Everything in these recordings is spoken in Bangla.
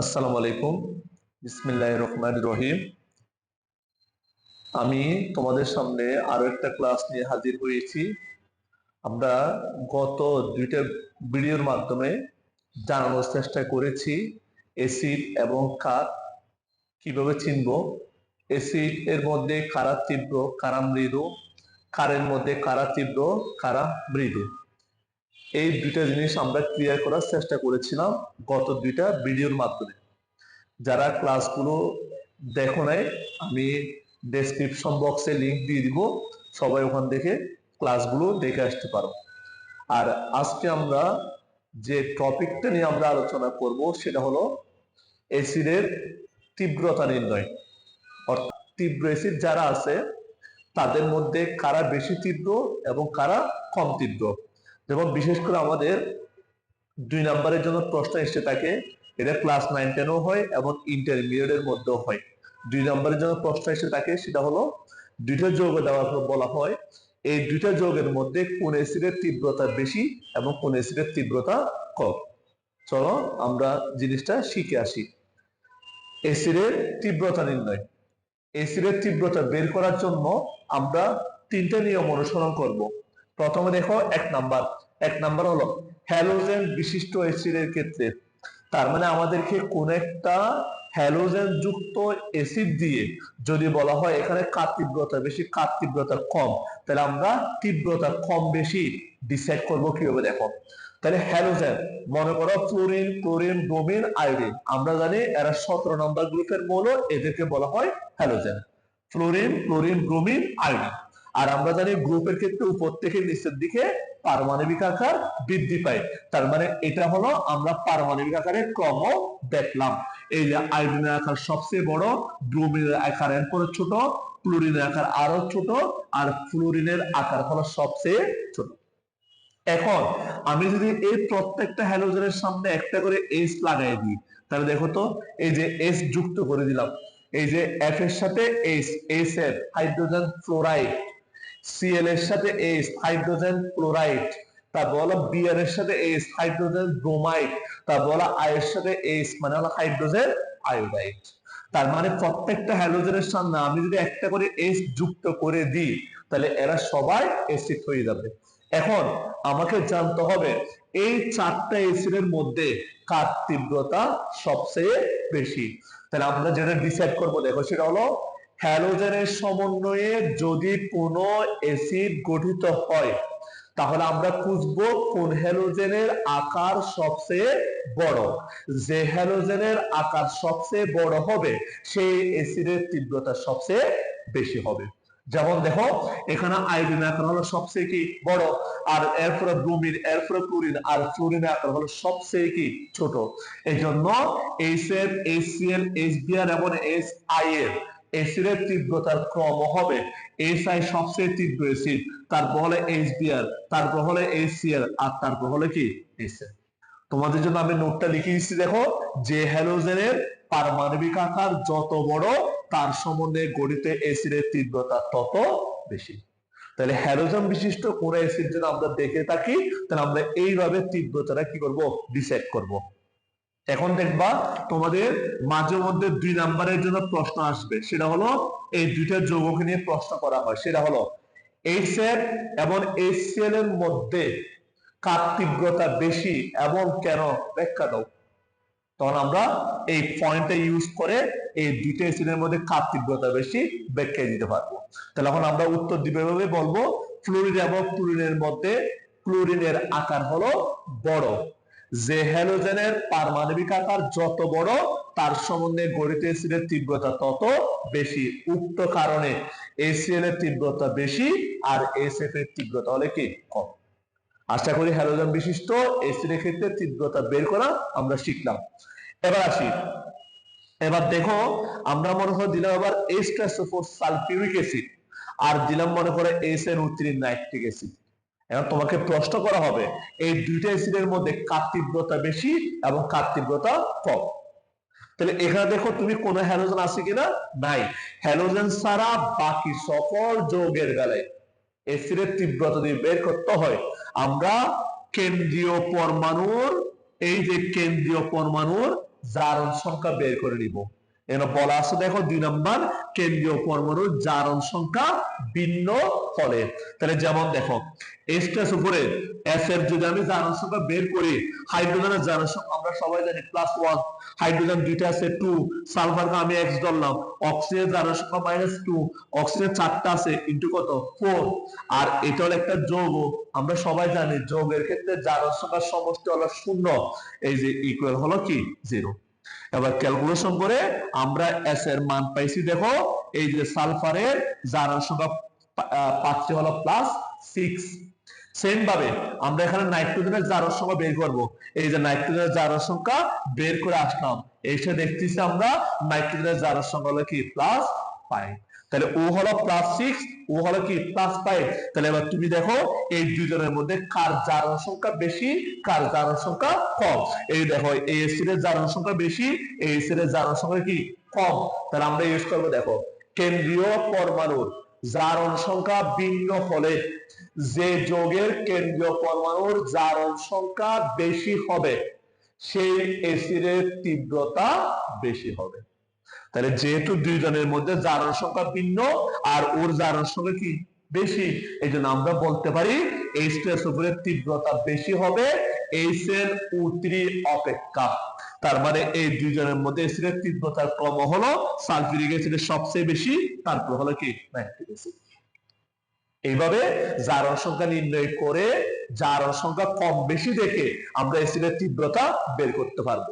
আসসালামু আলাইকুম। বিসমিল্লাহ রহমান রহিম। আমি তোমাদের সামনে আরও একটা ক্লাস নিয়ে হাজির হয়েছি। আমরা গত দুইটা ভিডিওর মাধ্যমে জানানোর চেষ্টা করেছি এসিড এবং কার কীভাবে চিনব। এসিড এর মধ্যে কারা তীব্র কারা মৃদু কারের মধ্যে কারা তীব্র কারা মৃদু। এই দুইটা জিনিস আমরা ক্লিয়ার করার চেষ্টা করেছিলাম গত দুইটা ভিডিওর মাধ্যমে। যারা ক্লাসগুলো দেখো নাই, আমি ডেসক্রিপশন বক্সে লিংক দিয়ে দিব, সবাই ওখান থেকে ক্লাসগুলো দেখে আসতে পারো। আর আজকে আমরা যে টপিকটা নিয়ে আমরা আলোচনা করব, সেটা হলো অ্যাসিডের তীব্রতা নির্ণয়। অর্থাৎ তীব্র অ্যাসিড যারা আছে, তাদের মধ্যে কারা বেশি তীব্র এবং কারা কম তীব্র? যেমন বিশেষ করে আমাদের দুই নাম্বারের জন্য প্রশ্ন এসে থাকে এটা ক্লাস নাইন টেনও হয় এবং ইন্টারমিডিয়েটের মধ্যেও হয়। দুই নাম্বারের জন্য প্রশ্ন এসে থাকে সেটা হলো দুইটা যৌগ দেওয়ার পর বলা হয়, এই দুইটা যৌগের মধ্যে কোন অ্যাসিডের তীব্রতা বেশি এবং কোন অ্যাসিডের তীব্রতা কম? চলো আমরা জিনিসটা শিখে আসি। অ্যাসিডের তীব্রতা নির্ণয়। অ্যাসিডের তীব্রতা বের করার জন্য আমরা তিনটা নিয়ম অনুসরণ করব। প্রথমে দেখো এক নাম্বার। এক নাম্বার হলো হ্যালোজেন বিশিষ্ট অ্যাসিডের ক্ষেত্রে। তার মানে আমাদেরকে কোন একটা হ্যালোজেন যুক্ত অ্যাসিড দিয়ে যদি বলা হয় এখানে কার তীব্রতা বেশি, কার তীব্রতা কম, তাহলে আমরা তীব্রতা কম বেশি ডিসাইড করব কীভাবে দেখো। তাহলে হ্যালোজেন মনে করো ফ্লোরিন ক্লোরিন ব্রোমিন আয়োডিন আমরা জানি এরা সতেরো নম্বর গ্রুপের মৌল, এদেরকে বলা হয় halogen fluorine chlorine bromine iodine আর আমরা জানি গ্রুপের ক্ষেত্রে উপর থেকে নিচের দিকে পারমাণবিক আকার বৃদ্ধি পায়। তার মানে এটা হলো আমরা পারমাণবিক আকারের ক্রম দেখলাম। এই যে আয়োডিনের আকার সবচেয়ে বড় ব্রোমিনের আকার এরপরে ছোট ক্লোরিনের আকার আরও ছোট, আর ফ্লোরিনের আকার হলো সবচেয়ে ছোট। এখন আমি যদি এই প্রত্যেকটা হ্যালোজেনের সামনে একটা করে এস লাগাই দিই, তাহলে দেখো তো, এই যে এস যুক্ত করে দিলাম। এই যে এফ এর সাথে এস এস এর হাইড্রোজেন ফ্লোরাইড সিএল এর সাথে এস হাইড্রোজেন ক্লোরাইড তারপর হলো বিআর এর সাথে এস হাইড্রোজেন ব্রোমাইড তারপর হলো আই এর সাথে এস মানে হলো হাইড্রোজেন আয়োডাইড তার মানে প্রত্যেকটা হ্যালোজেনের সামনে আমি যদি একটা করে এস যুক্ত করে দিই, তাহলে এরা সবাই এসিড হয়ে যাবে। এখন আমাকে জানতে হবে, এই চারটা এসিডের মধ্যে কার তীব্রতা সবচেয়ে বেশি? তাহলে আমরা যেটা ডিসাইড করব, দেখো সেটা হলো হ্যালোজেনের সমন্বয়ে যদি কোনো অ্যাসিড গঠিত হয়, তাহলে আমরা খুঁজবো কোন হ্যালোজেনের আকার সবচেয়ে বড়। যে হ্যালোজেনের আকার সবচেয়ে বড় হবে, সেই অ্যাসিডের তীব্রতা সবচেয়ে বেশি হবে। যেমন দেখো, এখানে আয়োডিন আকার হলো সবচেয়ে কি বড়, আর এরপরে ব্রোমিন এরপরে ক্লোরিন আর ফ্লোরিনের আকার হলো সবচেয়ে কি ছোট। এই জন্য এইচ এর এইচসিএল এইচবিআর এবং এইচ আই এর অ্যাসিডের তীব্রতার ক্রম হবে এইচ আই সবচেয়ে তীব্র অ্যাসিড তারপর হলে এইচবিআর তারপর হলে এইচসিএল আর তারপর হলে কি? এইচএল তোমাদের জন্য আমি নোটটা লিখে দিচ্ছি, দেখো, যে হ্যালোজেনের পারমাণবিক আকার যত বড়, তার সম্বন্ধে গঠিত এসিডের তীব্রতা তত বেশি। তাহলে হ্যালোজেন বিশিষ্ট কোন অ্যাসিড যদি আমরা দেখে থাকি, তাহলে আমরা এইভাবে তীব্রতাটা কি করব? ডিসাইড করব। এখন দেখবা তোমাদের মাঝে মধ্যে দুই নাম্বারের জন্য প্রশ্ন আসবে। সেটা হলো, এই দুইটা যৌগকে নিয়ে প্রশ্ন করা হয়। সেটা হলো এইচএল এবং এইচসিএল এর মধ্যে কার তীব্রতা বেশি এবং কেন? ব্যাখ্যা দাও। তখন আমরা এই পয়েন্টটা ইউজ করে এই দুইটা অ্যাসিডের মধ্যে কার তীব্রতা বেশি ব্যাখ্যা দিতে পারব। তাহলে এখন আমরা উত্তর দিবে ভাবে বলব ফ্লোরিন এবং ক্লোরিনের মধ্যে ক্লোরিনের আকার হলো বড়। যে হ্যালোজেনের পারমাণবিক আকার যত বড়, তার সম্বন্ধে গঠিত অ্যাসিডের তীব্রতা তত বেশি। উক্ত কারণে এসিএল এর তীব্রতা বেশি আর এসএফ এর তীব্রতা হলে কি? কম। আশা করি হ্যালোজেন বিশিষ্ট এসিডের ক্ষেত্রে তীব্রতা বের করা আমরা শিখলাম। এবার আসি। এবার দেখো, আমরা মনে করে দিলাম আবার এইচ সালফিউরিক অ্যাসিড আর দিলাম মনে করে এস এর উত্তীর্ণ নাইট্রিক অ্যাসিড এখন তোমাকে প্রশ্ন করা হবে, এই দুইটা অ্যাসিডের মধ্যে কার তীব্রতা বেশি এবং কার তীব্রতা কম? তাহলে এখানে দেখো তুমি কোন হ্যালোজেন আছে কিনা? নাই। হ্যালোজেন ছাড়া বাকি সকল যৌগের বেলায় অ্যাসিডের তীব্রতা দিয়ে বের করতে হয়, আমরা কেন্দ্রীয় পরমাণুর, এই যে কেন্দ্রীয় পরমাণুর জারণ সংখ্যা বের করে নিব। এখানে বলা আছে দেখো দুই নাম্বার, কেন্দ্রীয় পরমাণুর জারণ সংখ্যা ভিন্ন হলে তাহলে যেমন দেখো এসটাস উপরে এস এর যদি আমি জারণ সংখ্যা বের করি, হাইড্রোজেনের জারণ সংখ্যা আমরা সবাই জানি প্লাস ওয়ান হাইড্রোজেন দুইটা আছে টু সালফারকে আমি এক্স ধরলাম অক্সিজেন জারণ সংখ্যা মাইনাস টু অক্সিজেন চারটা আছে ইন্টু কত? ফোর আর এটা হলো একটা যৌগ, আমরা সবাই জানি যৌগের ক্ষেত্রে জারণ সংখ্যার সমষ্টি হলো শূন্য। এই যে ইকুয়াল হলো কি? জিরো এবার ক্যালকুলেশন করে আমরা এস এর মান পাইছি, দেখো, এই যে সালফারের জারার সংখ্যা পাঁচটি হলো প্লাস সিক্স সেম ভাবে আমরা এখানে নাইট্রোজেনের জারার সংখ্যা বের করব। এই যে নাইট্রোজেনের জারার সংখ্যা বের করে আসলাম। এসে দেখতেছি আমরা নাইট্রোজেনের জারার সংখ্যা হলো কি? প্লাস ফাইভ তাহলে ও হলো প্লাস সিক্স ও হলো কি? প্লাস ফাইভ তাহলে এবার তুমি দেখো, এই দুজনের মধ্যে কার জারণ সংখ্যা বেশি, কার জারণ সংখ্যা কম? এই দেখো, এই এসিডের জারণ সংখ্যা বেশি, এই এসিডের জারণ সংখ্যা কি? কম। তাহলে আমরা ইউজ করব দেখো, কেন্দ্রীয় পরমাণুর জারণ সংখ্যা ভিন্ন হলে যে যৌগের কেন্দ্রীয় পরমাণুর জারণ সংখ্যা বেশি হবে, সেই এসিডের তীব্রতা বেশি হবে। তাহলে যেহেতু দুইজনের মধ্যে জারণ সংখ্যা ভিন্ন, আর ওর জারণ সংখ্যা কি বেশি? এই জন্য আমরা বলতে পারি এইচ টু উপরের তীব্রতা বেশি হবে এইচ এর উত্রি অপেক্ষা। তার মানে এই দুইজনের মধ্যে এসিডের তীব্রতার ক্রম হলো, সালফিউরিক অ্যাসিডের সবচেয়ে বেশি, তারপর হলো কি? Nitric acid. এইভাবে জারণ সংখ্যা নির্ণয় করে জারণ সংখ্যা কম বেশি দেখে আমরা অ্যাসিডের তীব্রতা বের করতে পারব।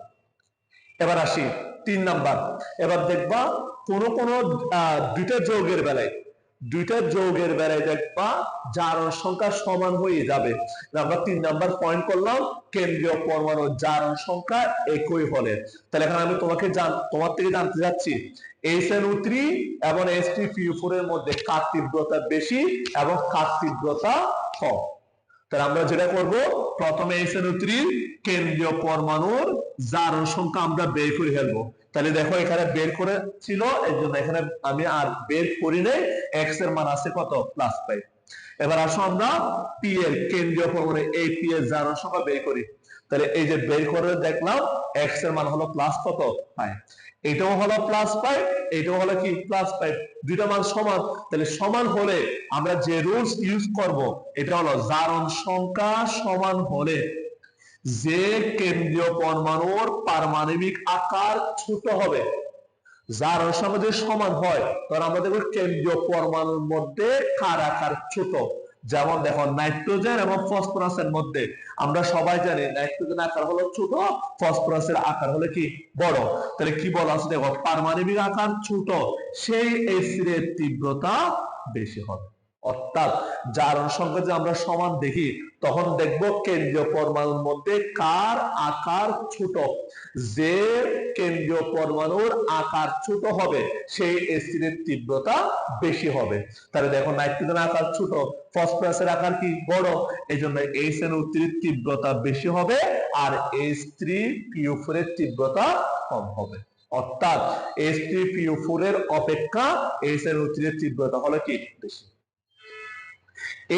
এবার আসি তিন নাম্বার। এবার দেখবা কোন কোন দুইটা যৌগের বেলায়, দুইটা যৌগের বেলায় দেখবা জারণ সংখ্যা সমান হয়ে যাবে। আমরা তিন নাম্বার পয়েন্ট করলাম, কেন্দ্রীয় পরমাণু জারণ সংখ্যা একই হলে। তাহলে এখন আমি তোমাকে জান, তোমার থেকে জানতে যাচ্ছি এসএনও থ্রি এবং এস থ্রি ফোর এর মধ্যে কার তীব্রতা বেশি এবং কার তীব্রতা কম? তাহলে আমরা যেটা করব, প্রথমে এসএনও থ্রি কেন্দ্রীয় পরমাণুর জারণ সংখ্যা আমরা বের করে ফেলব। তাহলে দেখো এখানে বের করে ছিল এই জন্য এখানে আমি আর বের করি নাই এক্সের মান আছে কত? প্লাস ফাইভ এবার আসো আমরা পি এর কেন্দ্রীয় পরমাণু এই পি এর জারণ সংখ্যা বের করি। তাহলে এই যে বের করে দেখলাম এক্সের মান হলো প্লাস কত? ফাইভ এটাও হলো প্লাস ফাইভ এটাও হলো কি? প্লাস ফাইভ দুইটা মান সমান। তাহলে সমান হলে আমরা যে রুলস ইউজ করব, এটা হলো জারণ সংখ্যা সমান হলে যে কেন্দ্রীয় পরমাণুর পারমাণবিক আকার ছোট হবে। যার যদি সমান হয় তখন আমরা দেখব কেন্দ্রীয় পরমাণুর মধ্যে কার আকার ছোট। যেমন দেখো নাইট্রোজেন এবং ফসফরাসের মধ্যে, আমরা সবাই জানি নাইট্রোজেন আকার হলো ছোট ফসফরাসের আকার হলো কি? বড়। তাহলে কি বলা আছে দেখো? পারমাণবিক আকার ছোট, সেই এসিডের তীব্রতা বেশি হবে। অর্থাৎ যার সংখ্যা যে আমরা সমান দেখি, তখন দেখব কেন্দ্রীয় পরমাণুর মধ্যে কার আকার ছোট? যে কেন্দ্রীয় পরমাণুর আকার ছোট হবে, সেই এসিডের তীব্রতা বেশি হবে। তাহলে দেখো নাইট্রোজেন আকার ছোট, ফসফরাসের আকার কি বড়? এই জন্য এইচ এন তীব্রতা বেশি হবে আর এইচ থ্রি পিও এর তীব্রতা কম হবে। অর্থাৎ এইচ থ্রি পিও এর অপেক্ষা এইচ এন তীব্রতা হলো কি? বেশি।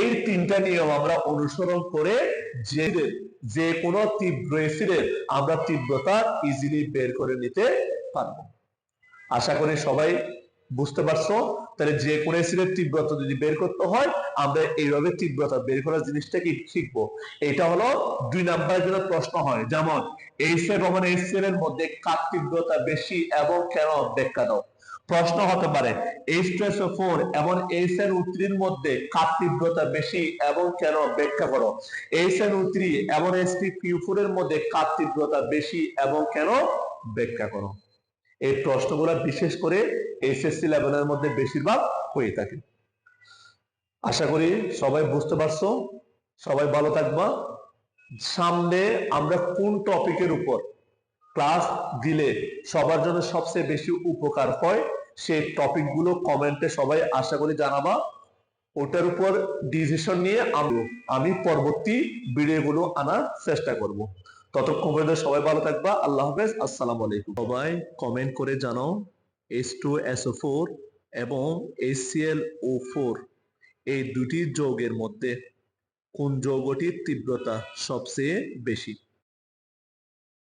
এই তিনটা নিয়ম আমরা অনুসরণ করে যে যে কোনো তীব্র এসিডের আমরা তীব্রতা ইজিলি বের করে নিতে পারব। আশা করি সবাই বুঝতে পারছ? তাহলে যে কোনো এসিডের তীব্রতা যদি বের করতে হয়, আমরা এইভাবে তীব্রতা বের করার জিনিসটা কি শিখব? এটা হলো দুই নাম্বারের জন্য প্রশ্ন হয়, যেমন এবং এইচ এর মধ্যে কার তীব্রতা বেশি এবং কেন ব্যাখ্যা দাও। প্রশ্ন হতে পারে এইচ ফোর এবং এইচ এন উত্রির মধ্যে কার তীব্রতা বেশি এবং কেন ব্যাখ্যা করো? এইচ এন উত্রি এবং এইচ টি পিউ ফোর এর মধ্যে কার তীব্রতা বেশি এবং কেন ব্যাখ্যা করো? এই প্রশ্নগুলো বিশেষ করে এসএসসি লেভেলের মধ্যে বেশিরভাগ হয়ে থাকে। আশা করি সবাই বুঝতে পারছ। সবাই ভালো থাকবা। সামনে আমরা কোন টপিকের উপর ক্লাস দিলে সবার জন্য সবচেয়ে বেশি উপকার হয়? সেই টপিকগুলো কমেন্টে সবাই আশা করি জানাবা। ওটার উপর ডিসিশন নিয়ে আমি আমি পরবর্তী ভিডিওগুলো আনার চেষ্টা করব। ততক্ষণ পর্যন্ত সবাই ভালো থাকবা, আল্লাহ হাফেজ, আসসালামু আলাইকুম। সবাই কমেন্ট করে জানাও এস টু এসও ফোর এবং S C L O four এই দুটি যৌগের মধ্যে কোন যৌগটির তীব্রতা সবচেয়ে বেশি?